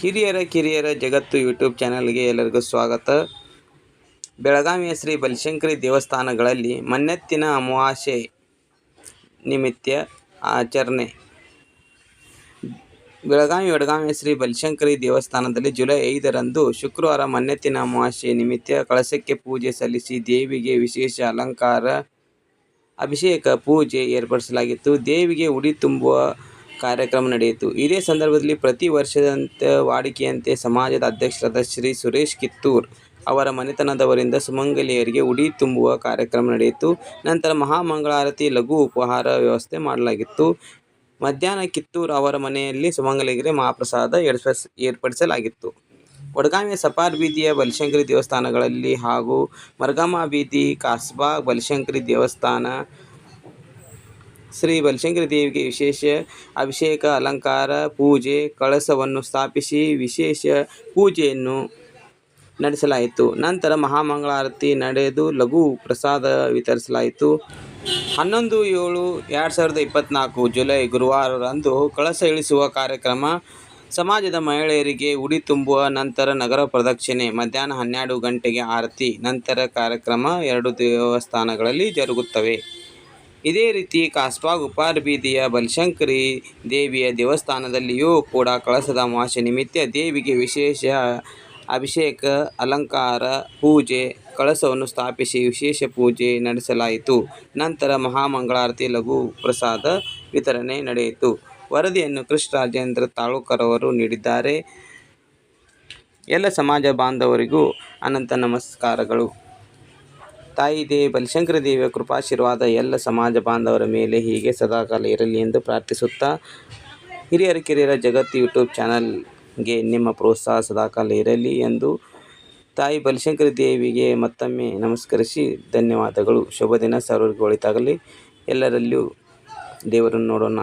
ಹಿರಿಯರ ಕಿರಿಯರ ಜಗತ್ತು ಯೂಟ್ಯೂಬ್ ಚಾನಲ್ಗೆ ಎಲ್ಲರಿಗೂ ಸ್ವಾಗತ. ಬೆಳಗಾವಿಯ ಶ್ರೀ ಬಲಿಶಂಕರಿ ದೇವಸ್ಥಾನಗಳಲ್ಲಿ ಮನ್ನೆತ್ತಿನ ಅಮಾವಾಸ್ಯೆ ನಿಮಿತ್ತ ಆಚರಣೆ. ಬೆಳಗಾವಿ ವಡಗಾವಿಯ ಶ್ರೀ ಬಲಿಶಂಕರಿ ದೇವಸ್ಥಾನದಲ್ಲಿ ಜುಲೈ ಐದರಂದು ಶುಕ್ರವಾರ ಮನ್ನೆತ್ತಿನ ಅಮಾವಾಸ್ಯೆ ನಿಮಿತ್ತ ಕಳಸಕ್ಕೆ ಪೂಜೆ ಸಲ್ಲಿಸಿ ದೇವಿಗೆ ವಿಶೇಷ ಅಲಂಕಾರ, ಅಭಿಷೇಕ, ಪೂಜೆ ಏರ್ಪಡಿಸಲಾಗಿತ್ತು. ದೇವಿಗೆ ಉಡಿ ತುಂಬುವ ಕಾರ್ಯಕ್ರಮ ನಡೆಯಿತು. ಇದೇ ಸಂದರ್ಭದಲ್ಲಿ ಪ್ರತಿ ವರ್ಷದಂತೆ ವಾಡಿಕೆಯಂತೆ ಸಮಾಜದ ಅಧ್ಯಕ್ಷರಾದ ಶ್ರೀ ಸುರೇಶ್ ಕಿತ್ತೂರ್ ಅವರ ಮನೆತನದವರಿಂದ ಸುಮಂಗಲಿಯರಿಗೆ ಉಡಿ ತುಂಬುವ ಕಾರ್ಯಕ್ರಮ ನಡೆಯಿತು. ನಂತರ ಮಹಾಮಂಗಳಾರತಿ ಲಘು ಉಪಹಾರ ವ್ಯವಸ್ಥೆ ಮಾಡಲಾಗಿತ್ತು. ಮಧ್ಯಾಹ್ನ ಕಿತ್ತೂರ್ ಅವರ ಮನೆಯಲ್ಲಿ ಸುಮಂಗಲಿಗರಿಗೆ ಮಹಾಪ್ರಸಾದ ಏರ್ಪಡಿಸ, ಏರ್ಪಡಿಸಲಾಗಿತ್ತು. ಒಡಗಾಮಿಯ ಸಪಾರ್ ಬೀದಿಯ ಬಲಿಶಂಕರಿ ದೇವಸ್ಥಾನಗಳಲ್ಲಿ ಹಾಗೂ ಮರ್ಗಮ್ಮ ಬೀದಿ ಕಾಸ್ಬಾ ಬಲಿಶಂಕರಿ ದೇವಸ್ಥಾನ ಶ್ರೀ ಬನಶಂಕರಿ ದೇವಿಗೆ ವಿಶೇಷ ಅಭಿಷೇಕ, ಅಲಂಕಾರ, ಪೂಜೆ, ಕಳಸವನ್ನು ಸ್ಥಾಪಿಸಿ ವಿಶೇಷ ಪೂಜೆಯನ್ನು ನಡೆಸಲಾಯಿತು. ನಂತರ ಮಹಾಮಂಗಳಾರತಿ ನಡೆದು ಲಘು ಪ್ರಸಾದ ವಿತರಿಸಲಾಯಿತು. ಹನ್ನೊಂದು ಏಳು ಎರಡು ಸಾವಿರದ ಇಪ್ಪತ್ತ್ನಾಲ್ಕು ಜುಲೈ ಗುರುವಾರರಂದು ಕಳಸ ಇಳಿಸುವ ಕಾರ್ಯಕ್ರಮ ಸಮಾಜದ ಮಹಿಳೆಯರಿಗೆ ಉಡಿ ತುಂಬುವ ನಂತರ ನಗರ ಪ್ರದಕ್ಷಿಣೆ, ಮಧ್ಯಾಹ್ನ ಹನ್ನೆರಡು ಗಂಟೆಗೆ ಆರತಿ, ನಂತರ ಕಾರ್ಯಕ್ರಮ ಎರಡು ದೇವಸ್ಥಾನಗಳಲ್ಲಿ ಜರುಗುತ್ತವೆ. ಇದೇ ರೀತಿ ಕಾಸ್ಬಾ ಉಪಾರ ಬೀದಿಯ ಬನಶಂಕರಿ ದೇವಿಯ ದೇವಸ್ಥಾನದಲ್ಲಿಯೂ ಕೂಡ ಕಳಸದ ಅಮಾವಾಸ್ಯೆ ನಿಮಿತ್ತ ದೇವಿಗೆ ವಿಶೇಷ ಅಭಿಷೇಕ, ಅಲಂಕಾರ, ಪೂಜೆ, ಕಳಸವನ್ನು ಸ್ಥಾಪಿಸಿ ವಿಶೇಷ ಪೂಜೆ ನಡೆಸಲಾಯಿತು. ನಂತರ ಮಹಾಮಂಗಳಾರತಿ, ಲಘು ಪ್ರಸಾದ ವಿತರಣೆ ನಡೆಯಿತು. ವರದಿಯನ್ನು ಕೃಷ್ಣ ರಾಜೇಂದ್ರ ನೀಡಿದ್ದಾರೆ. ಎಲ್ಲ ಸಮಾಜ ಬಾಂಧವರಿಗೂ ಅನಂತ ನಮಸ್ಕಾರಗಳು. ತಾಯಿ ದೇವಿ ಬಲಿಶಂಕರ ದೇವಿಯ ಕೃಪಾಶೀರ್ವಾದ ಎಲ್ಲ ಸಮಾಜ ಬಾಂಧವರ ಮೇಲೆ ಹೀಗೆ ಸದಾಕಾಲ ಇರಲಿ ಎಂದು ಪ್ರಾರ್ಥಿಸುತ್ತಾ ಹಿರಿಯರ ಕಿರಿಯರ ಜಗತ್ತು ಯೂಟ್ಯೂಬ್ ಚಾನಲ್ಗೆ ನಿಮ್ಮ ಪ್ರೋತ್ಸಾಹ ಸದಾಕಾಲ ಇರಲಿ ಎಂದು ತಾಯಿ ಬಲಿಶಂಕರ ದೇವಿಗೆ ಮತ್ತೊಮ್ಮೆ ನಮಸ್ಕರಿಸಿ ಧನ್ಯವಾದಗಳು. ಶುಭ ದಿನ. ಸರ್ವರಿಗೂ ಒಳಿತಾಗಲಿ. ಎಲ್ಲರಲ್ಲಿಯೂ ದೇವರನ್ನು ನೋಡೋಣ.